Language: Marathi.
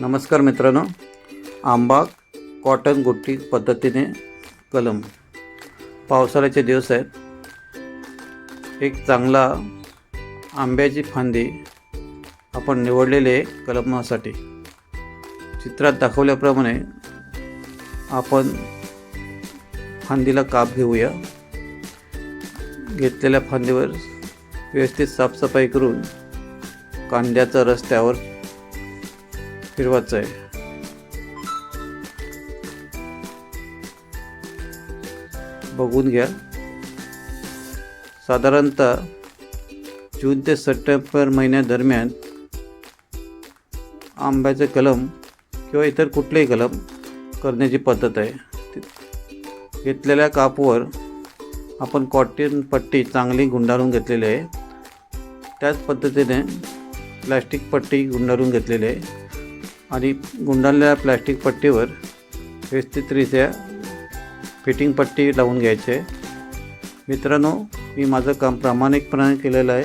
नमस्कार मित्रांनो. आंबा कॉटन गुट्टी पद्धतीने कलम. पावसाळ्याचे दिवस आहेत. एक चांगला आंब्याची फांदी आपण निवडलेले कलमासाठी. चित्रात दाखवल्याप्रमाणे आपण फांदीला काप घेऊया. घेतलेल्या फांदीवर व्यवस्थित साफसफाई करून कांद्याचा रस त्यावर फिरवायचं आहे बघून घ्या. साधारणतः जून ते सप्टेंबर महिन्यादरम्यान आंब्याचे कलम किंवा इतर कुठलेही कलम करण्याची पद्धत आहे. घेतलेल्या कापवर आपण कॉटन पट्टी चांगली गुंडाळून घेतलेली आहे. त्याच पद्धतीने प्लॅस्टिक पट्टी गुंडाळून घेतलेली आहे. आणि गुंडाळलेल्या प्लॅस्टिक पट्टीवर व्यवस्थितरित्या फिटिंग पट्टी लावून घ्यायची. आहे मित्रांनो मी माझं काम प्रामाणिकपणे केलेलं आहे.